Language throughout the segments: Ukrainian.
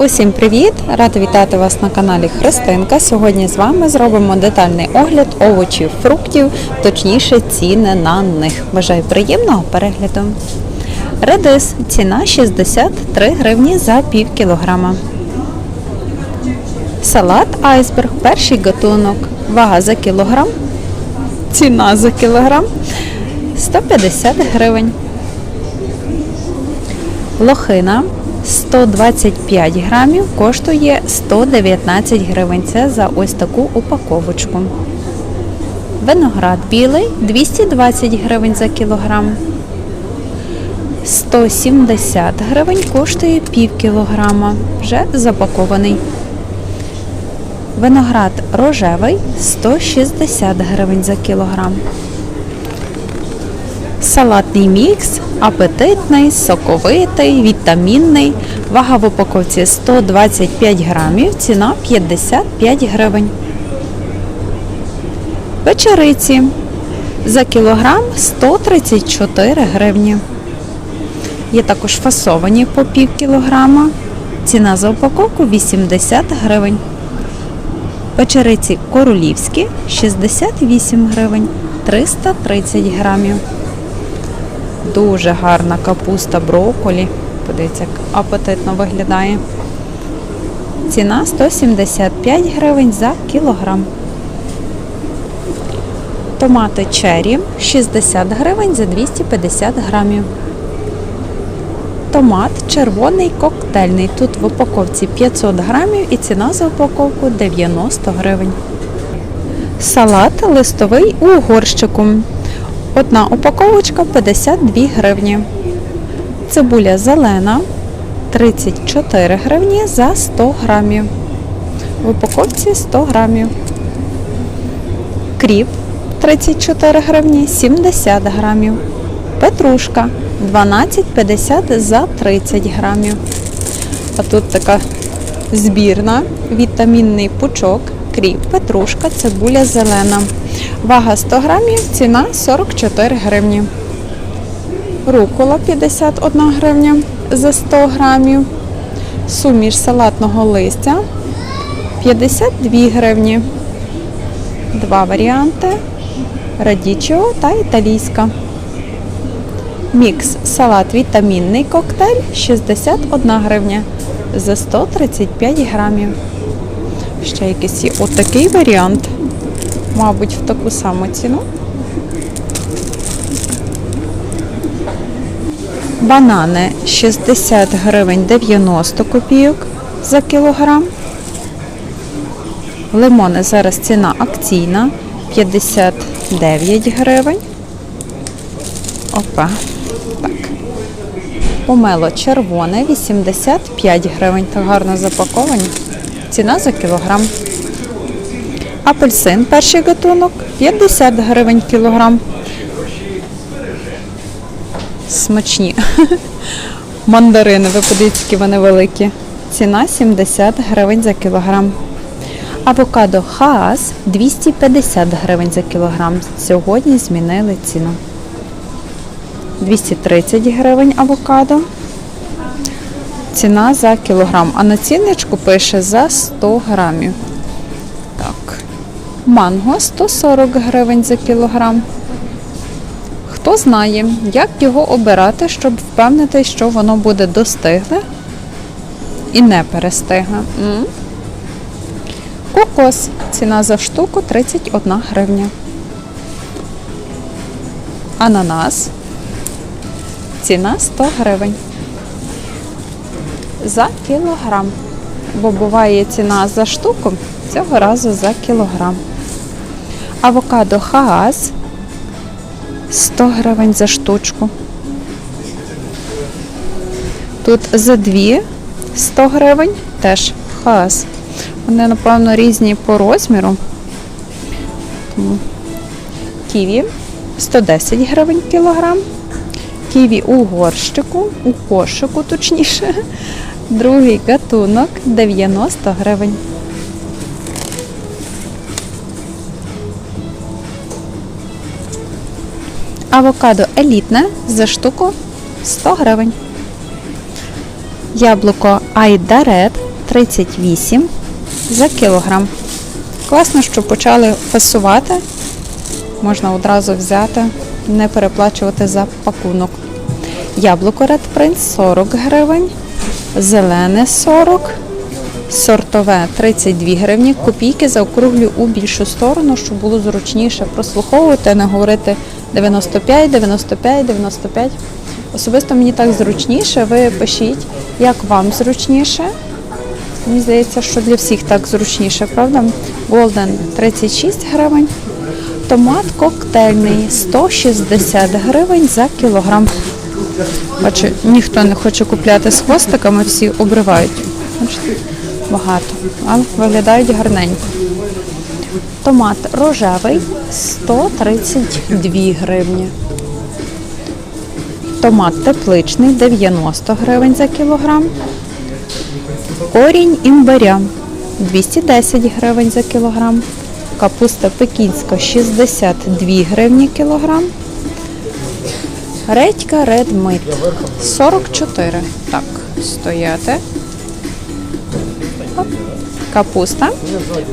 Усім привіт! Рада вітати вас на каналі Христинка. Сьогодні з вами зробимо детальний огляд овочів, фруктів, точніше ціни на них. Бажаю приємного перегляду. Редис. Ціна 63 гривні за пів кілограма. Салат айсберг. Перший гатунок. Вага за кілограм. Ціна за кілограм 150 гривень. Лохина 125 грамів коштує 119 гривень. Це за ось таку упаковочку. Виноград білий 220 гривень за кілограм. 170 гривень коштує пів кілограма, вже запакований. Виноград рожевий 160 гривень за кілограм. Салатний мікс, апетитний, соковитий, вітамінний. Вага в упаковці 125 грамів, ціна 55 гривень. Печериці за кілограм 134 гривні. Є також фасовані по пів кілограма. Ціна за упаковку 80 гривень. Печериці королівські 68 гривень, 330 грамів. Дуже гарна капуста брокколі. Подивіться, як апетитно виглядає. Ціна 175 гривень за кілограм. Томати черрі 60 гривень за 250 грамів. Томат червоний коктейльний. Тут в упаковці 500 грамів і ціна за упаковку 90 гривень. Салат листовий у горщику. Одна упаковочка 52 гривні. Цибуля зелена 34 гривні за 100 грамів. В упаковці 100 грамів. Кріп 34 гривні 70 грамів. Петрушка 12,50 за 30 грамів. А тут така збірна, вітамінний пучок, кріп, петрушка, цибуля зелена. Вага 100 грамів, ціна 44 гривні. Рукола 51 гривня за 100 грамів. Суміш салатного листя 52 гривні. Два варіанти. Радічіо та італійська. Мікс салат вітамінний коктейль 61 гривня за 135 грамів. Ще якийсь отакий варіант. Мабуть, в таку саму ціну. Банани 60 гривень 90 копійок за кілограм. Лимони зараз ціна акційна 59 гривень. Опа. Так. Помело червоне 85 гривень. Так гарно запаковані. Ціна за кілограм. Апельсин перший гатунок 50 гривень кілограм. Смачні. Мандарини, ви подивіться, які вони великі. Ціна 70 гривень за кілограм. Авокадо Хаас 250 гривень за кілограм. Сьогодні змінили ціну. 230 гривень авокадо. Ціна за кілограм. А на цінничку пише за 100 грамів. Манго 140 гривень за кілограм. Хто знає, як його обирати, щоб впевнити, що воно буде достигле і не перестигле. Кокос. Ціна за штуку 31 гривня. Ананас. Ціна 100 гривень. За кілограм. Бо буває ціна за штуку, цього разу за кілограм. Авокадо Хаас 100 гривень за штучку. Тут за дві 100 гривень теж Хаас. Вони, напевно, різні по розміру. Ківі 110 гривень кілограм. Ківі у горщику, у кошику точніше. Другий гатунок 90 гривень. Авокадо елітне за штуку 100 гривень. Яблуко Айдарет 38 за кілограм. Класно, що почали фасувати. Можна одразу взяти, не переплачувати за пакунок. Яблуко Red Prince 40 гривень, зелене 40, сортове 32 гривні. Копійки заокруглю у більшу сторону, щоб було зручніше прослуховувати, а не говорити 95, 95, 95. Особисто мені так зручніше. Ви пишіть, як вам зручніше. Мені здається, що для всіх так зручніше, правда? Golden 36 гривень. Томат коктейльний 160 гривень за кілограм. Бачу, ніхто не хоче купляти з хвостиками, всі обривають. Багато, але виглядають гарненько. Томат рожевий 132 гривні. Томат тепличний 90 гривень за кілограм. Корінь імбиря 210 гривень за кілограм. Капуста пекінська 62 гривні кілограм. Редька Meat 44. Так, стояти. Капуста.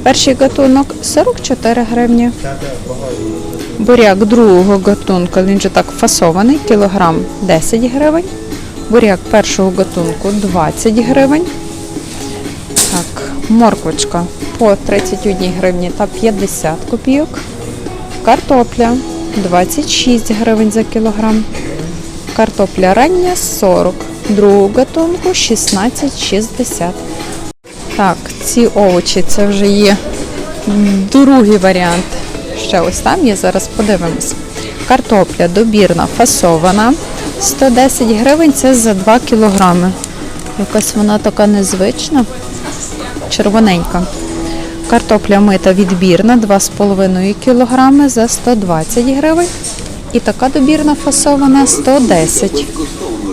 Перший гатунок 44 гривні. Буряк другого гатунку, він же так фасований, кілограм 10 гривень. Буряк першого гатунку 20 гривень. Так, морквочка по 31 гривні та 50 копійок. Картопля 26 гривень за кілограм. Картопля рання 40. Другу гатунку 16,60. Так, ці овочі це вже є другий варіант. Ще ось там є, зараз подивимось. Картопля добірна фасована. 110 гривень це за 2 кілограми. Якась вона така незвична, червоненька. Картопля мита відбірна 2,5 кг за 120 гривень. І така добірна фасована 110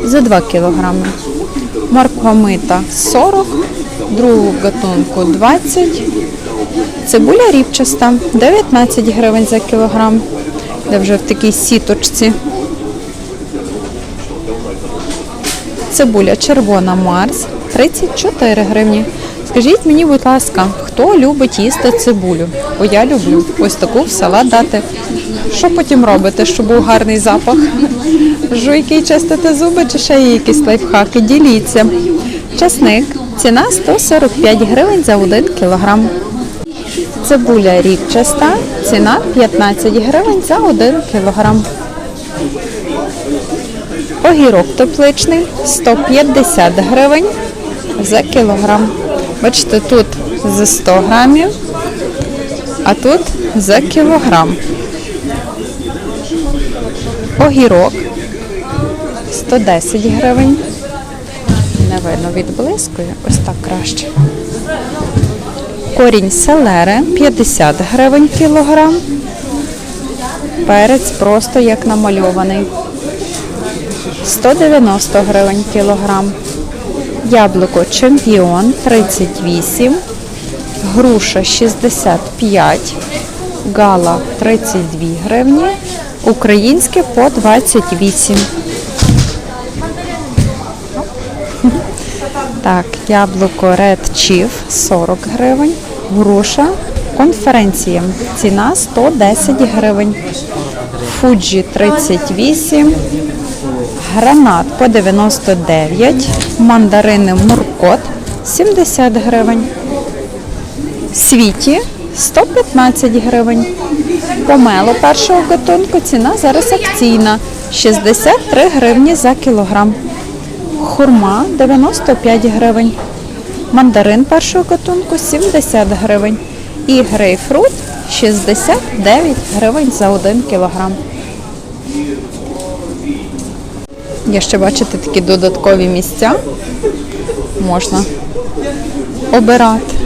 за 2 кг. Морква мита 40, другу гатунку 20. Цибуля ріпчаста 19 гривень за кілограм. Де вже в такій сіточці. Цибуля червона Марс 34 гривні. Скажіть мені, будь ласка, хто любить їсти цибулю? Бо я люблю ось таку в салат дати. Що потім робите, щоб був гарний запах? Жуйки і чистите зуби чи ще є якісь лайфхаки? Діліться. Часник. Ціна 145 гривень за 1 кілограм. Цибуля ріпчаста. Ціна 15 гривень за 1 кілограм. Огірок тепличний 150 гривень за кілограм. Бачите, тут за 100 грамів, а тут за кілограм. Огірок 110 гривень. Не видно відблискує, ось так краще. Корінь селери 50 гривень кілограм. Перець просто як намальований. 190 гривень кілограм. Яблуко чемпіон 38, груша 65, гала 32 гривні, українське по 28. Так, яблуко Red Chief 40 гривень, груша конференція. Ціна 110 гривень. Фуджі 38, гранат по 99, мандарини Муркот 70 гривень. Світі 115 гривень. Помело першого гатунку ціна зараз акційна 63 гривні за кілограм. Хурма 95 гривень. Мандарин першого катунку 70 гривень. І грейпфрут 69 гривень за 1 кілограм. Є ще бачите такі додаткові місця. Можна обирати.